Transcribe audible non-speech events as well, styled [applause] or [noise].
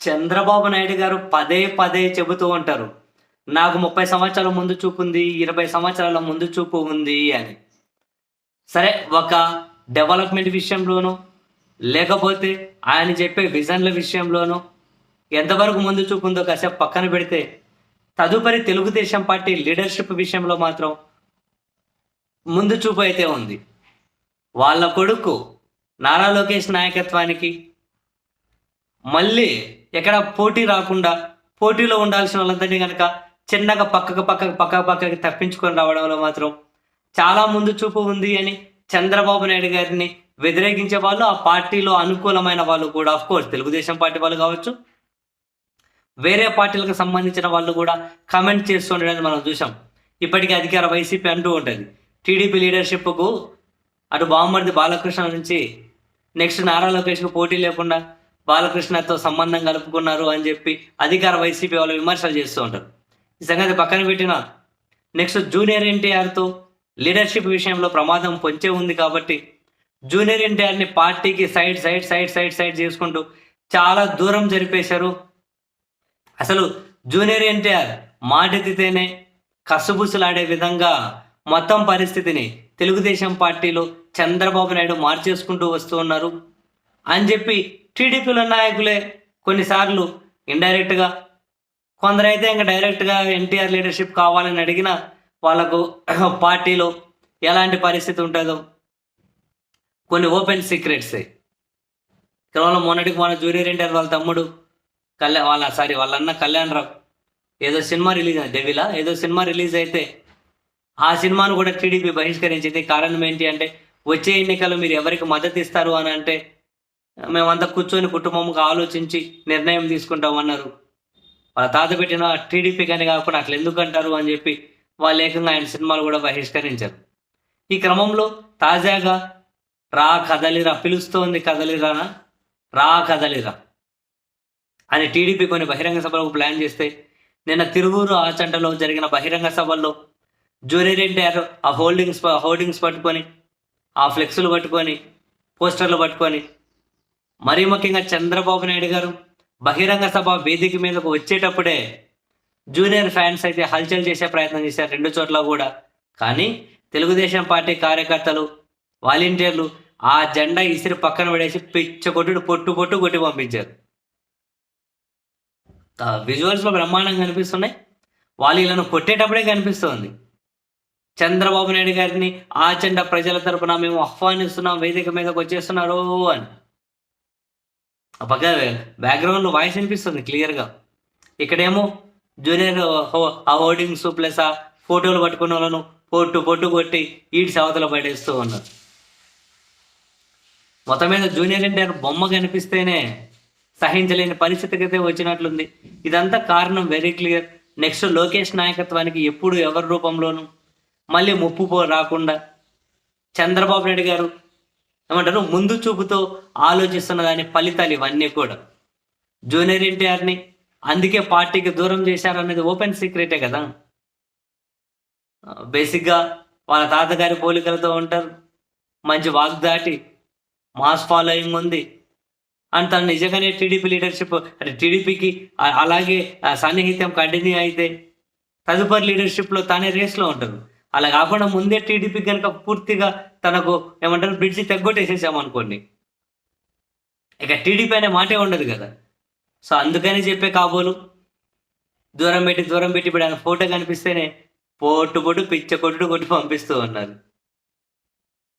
చంద్రబాబు నాయుడు గారు పదే పదే చెబుతూ ఉంటారు. నాకు ముప్పై సంవత్సరాల ముందు చూపు ఉంది ఇరవై సంవత్సరాల ముందు చూపు ఉంది అని. సరే ఒక డెవలప్మెంట్ విషయంలోనూ లేకపోతే ఆయన చెప్పే విజన్ల విషయంలోనూ ఎంతవరకు ముందు చూపు ఉందో కాసేపు పక్కన పెడితే తదుపరి తెలుగుదేశం పార్టీ లీడర్షిప్ విషయంలో మాత్రం ముందు చూపు అయితే ఉంది. వాళ్ళ కొడుకు నారా లోకేష్ నాయకత్వానికి మళ్ళీ ఎక్కడ పోటీ రాకుండా పోటీలో ఉండాల్సిన వాళ్ళందరినీ కనుక చిన్నగా పక్కకు పక్కకు పక్క పక్కకి తప్పించుకొని రావడంలో మాత్రం చాలా ముందు చూపు ఉంది అని చంద్రబాబు నాయుడు గారిని వ్యతిరేకించే వాళ్ళు ఆ పార్టీలో అనుకూలమైన వాళ్ళు కూడా ఆఫ్ కోర్స్ తెలుగుదేశం పార్టీ వాళ్ళు కావచ్చు వేరే పార్టీలకు సంబంధించిన వాళ్ళు కూడా కమెంట్ చేస్తూ ఉండడానికి మనం చూసాం ఇప్పటికీ అధికార వైసీపీ అంటూ ఉంటుంది. టీడీపీ లీడర్షిప్కు అటు బామ్మర్ది బాలకృష్ణ నుంచి నెక్స్ట్ నారా లోకేష్కు పోటీ లేకుండా బాలకృష్ణతో సంబంధం కలుపుకున్నారు అని చెప్పి అధికార వైసీపీ వాళ్ళు విమర్శలు చేస్తూ ఉంటారు. ఈ సంగతి పక్కన పెట్టిన నెక్స్ట్ జూనియర్ ఎన్టీఆర్తో లీడర్షిప్ విషయంలో ప్రమాదం పొంచే ఉంది కాబట్టి జూనియర్ ఎన్టీఆర్ని పార్టీకి side side side side side చేసుకుంటూ చాలా దూరం జరిపేశారు. అసలు జూనియర్ ఎన్టీఆర్ మాటెత్తితేనే కసుబుసులాడే విధంగా మొత్తం పరిస్థితిని తెలుగుదేశం పార్టీలో చంద్రబాబు నాయుడు మార్చేసుకుంటూ వస్తూ ఉన్నారు. అని చెప్పి టీడీపీలో నాయకులే కొన్నిసార్లు ఇండైరెక్ట్గా కొందరైతే ఇంకా డైరెక్ట్గా ఎన్టీఆర్ లీడర్షిప్ కావాలని అడిగినా వాళ్ళకు [clears throat] పార్టీలో ఎలాంటి పరిస్థితి ఉంటుందో. కొన్ని ఓపెన్ సీక్రెట్స్ కేవలం మొన్నటికి మన జూనియర్ ఎన్టీఆర్ వాళ్ళ తమ్ముడు కళ్యాణ్ వాళ్ళ సారీ వాళ్ళ అన్న కళ్యాణ్ రావు ఏదో సినిమా రిలీజ్ అయింది డెవిలా ఏదో సినిమా రిలీజ్ అయితే ఆ సినిమాను కూడా టీడీపీ బహిష్కరించింది. కారణం ఏంటి అంటే వచ్చే ఎన్నికల్లో మీరు ఎవరికి మద్దతు ఇస్తారు అని అంటే మేమంతా కూర్చొని కుటుంబంగా ఆలోచించి నిర్ణయం తీసుకుంటామన్నారు వాళ్ళ తాత పెట్టిన టీడీపీ కానీ కాకుండా అట్లా ఎందుకు అంటారు అని చెప్పి వాళ్ళు ఏకంగా ఆయన సినిమాలు కూడా బహిష్కరించారు. ఈ క్రమంలో తాజాగా రా కదలిరా పిలుస్తోంది కదలిరానా రా కదలిరా అని టీడీపీ కొన్ని బహిరంగ సభలకు ప్లాన్ చేస్తే నిన్న తిరువూరు ఆచంటలో జరిగిన బహిరంగ సభల్లో జూనియర్ ఆ హోల్డింగ్స్ హోర్డింగ్స్ పట్టుకొని ఆ ఫ్లెక్సులు పట్టుకొని పోస్టర్లు పట్టుకొని మరీ ముఖ్యంగా చంద్రబాబు నాయుడు గారు బహిరంగ సభ వేదిక మీదకు వచ్చేటప్పుడే జూనియర్ ఫ్యాన్స్ అయితే హల్చల్ చేసే ప్రయత్నం చేశారు రెండు చోట్ల కూడా. కానీ తెలుగుదేశం పార్టీ కార్యకర్తలు వాలంటీర్లు ఆ జెండా ఇసిరి పక్కన పడేసి పిచ్చ కొట్టుడు పొట్టు పొట్టు కొట్టి పంపించారు. విజువల్స్లో బ్రహ్మాండంగా కనిపిస్తున్నాయి. వాళ్ళు వీళ్ళను కొట్టేటప్పుడే కనిపిస్తుంది. చంద్రబాబు నాయుడు గారిని ఆ జెండా ప్రజల తరపున మేము ఆహ్వానిస్తున్నాం వేదిక మీదకి వచ్చేస్తున్నారు అని. పక్క బ్యాక్గ్రౌండ్లో వాయిస్ వినిపిస్తుంది క్లియర్గా ఇక్కడేమో జూనియర్ హో- ఆ హోర్డింగ్స్ ప్లస్ ఆ ఫోటోలు పట్టుకున్న వాళ్ళను పొట్టు పొట్టు కొట్టి ఈడ్స్ అవతల పడేస్తూ ఉన్నారు. మొత్తం మీద జూనియర్ ఎన్టీఆర్ బొమ్మ కనిపిస్తేనే సహించలేని పరిస్థితికి అయితే వచ్చినట్లుంది. ఇదంతా కారణం వెరీ క్లియర్ నెక్స్ట్ లోకేష్ నాయకత్వానికి ఎప్పుడు ఎవరి రూపంలోనూ మళ్ళీ ముప్పు పో రాకుండా చంద్రబాబు నాయుడు గారు ఏమంటారు? ముందు చూపుతో ఆలోచిస్తున్న దాని ఫలితాలు ఇవన్నీ కూడా. జూనియర్ ఎన్టీఆర్ని అందుకే పార్టీకి దూరం చేశారనేది ఓపెన్ సీక్రెటే కదా. బేసిక్గా వాళ్ళ తాతగారి పోలికలతో ఉంటారు. మంచి వాగ్దాటి మాస్ ఫాలోయింగ్ ఉంది. అండ్ తను నిజంగానే టీడీపీ లీడర్షిప్ అంటే టీడీపీకి అలాగే ఆ సన్నిహిత్యం కంటిన్యూ అయితే తదుపరి లీడర్షిప్లో తానే రేస్లో ఉంటారు. అలా కాకుండా ముందే టీడీపీ కనుక పూర్తిగా తనకు ఏమంటారు బ్రిడ్జి తగ్గొట్టేసేసామనుకోండి ఇక టీడీపీ అనే మాటే ఉండదు కదా. సో అందుకని చెప్పే కాబోలు. దూరం పెట్టి దూరం పెట్టి ఇప్పుడు ఆయన ఫోటో కనిపిస్తేనే పోటు పొట్టు పిచ్చ కొట్టు కొట్టి పంపిస్తూ ఉన్నారు.